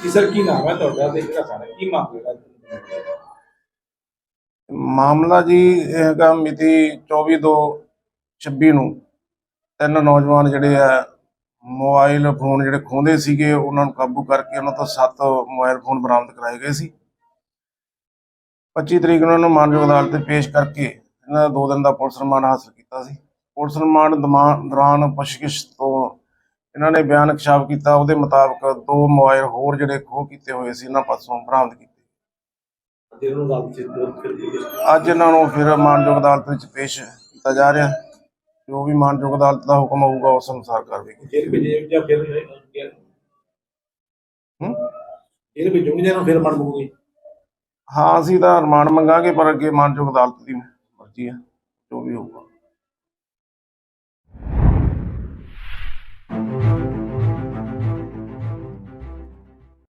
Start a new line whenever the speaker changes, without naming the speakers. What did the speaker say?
ਜੀ, ਸਰ, ਕੀ ਨਾਮ ਹੈ ਤੁਹਾਡਾ ਤੇ ਕਿਹੜਾ ਥਾਣਾ ਕੀ ਮਾਮਲਾ ਹੈ?
ਮਾਮਲਾ ਜੀ ਇਹ ਹੈਗਾ ਮਿਤੀ 24 ਦੋ 26 ਨੂੰ ਤਿੰਨ ਨੌਜਵਾਨ ਜਿਹੜੇ ਆ, ਮੋਬਾਈਲ ਫੋਨ ਜਿਹੜੇ ਖੋਹਦੇ ਸੀਗੇ, ਉਹਨਾਂ ਨੂੰ ਕਾਬੂ ਕਰਕੇ ਉਹਨਾਂ ਤੋਂ ਸੱਤ ਮੋਬਾਈਲ ਫੋਨ ਬਰਾਮਦ ਕਰਾਏ ਗਏ ਸੀ। 25 ਤਰੀਕ ਨੂੰ ਇਹਨਾਂ ਨੂੰ ਮਾਨਯੋਗ ਅਦਾਲਤ ਤੇ ਪੇਸ਼ ਕਰਕੇ ਇਹਨਾਂ ਦਾ ਦੋ ਦਿਨ ਦਾ ਪੁਲਿਸ ਰਿਮਾਂਡ ਹਾਸਲ ਕੀਤਾ ਸੀ। ਪੁਲਿਸ ਰਿਮਾਂਡ ਦੌਰਾਨ ਪੁੱਛਗਿੱਛ ਤੋਂ ਇਹਨਾਂ ਨੇ ਬਿਆਨ ਇਕਸ਼ਾਫ ਕੀਤਾ। ਉਹਦੇ ਮੁਤਾਬਕ ਦੋ ਮੋਬਾਈਲ ਹੋਰ ਜਿਹੜੇ ਖੋਹ ਕੀਤੇ ਹੋਏ ਸੀ ਇਹਨਾਂ ਪਾਸੋਂ ਬਰਾਮਦ ਕੀਤੇ ਅੱਜ ਇਹਨਾਂ ਨੂੰ ਫਿਰ ਮਾਨਯੋਗ ਅਦਾਲਤ ਵਿੱਚ ਪੇਸ਼ ਕੀਤਾ ਜਾ ਰਿਹਾ। ਜੋ ਵੀ ਮਾਨਯੋਗ ਅਦਾਲਤ ਦਾ ਹੁਕਮ ਹੋਊਗਾ ਉਸ ਅਨੁਸਾਰ ਕਾਰਵਾਈ ਕੀਤੀ
ਜੇਲ੍ਹ ਭੇਜੇ ਜਾਂ ਫਿਰ
ਹੂੰ?
ਜੇਲ੍ਹ ਭੇਜੋਗੇ ਜਾਂ ਫਿਰ ਮਨ ਮੂਗੇ
ਹਾਂ, ਅਸੀਂ ਤਾਂ ਰਿਮਾਂਡ ਮੰਗਾਂਗੇ, ਪਰ ਅੱਗੇ ਮਾਨਯੋਗ ਅਦਾਲਤ ਦੀ ਮਰਜ਼ੀ ਹੈ, ਜੋ ਵੀ ਹੋਊਗਾ।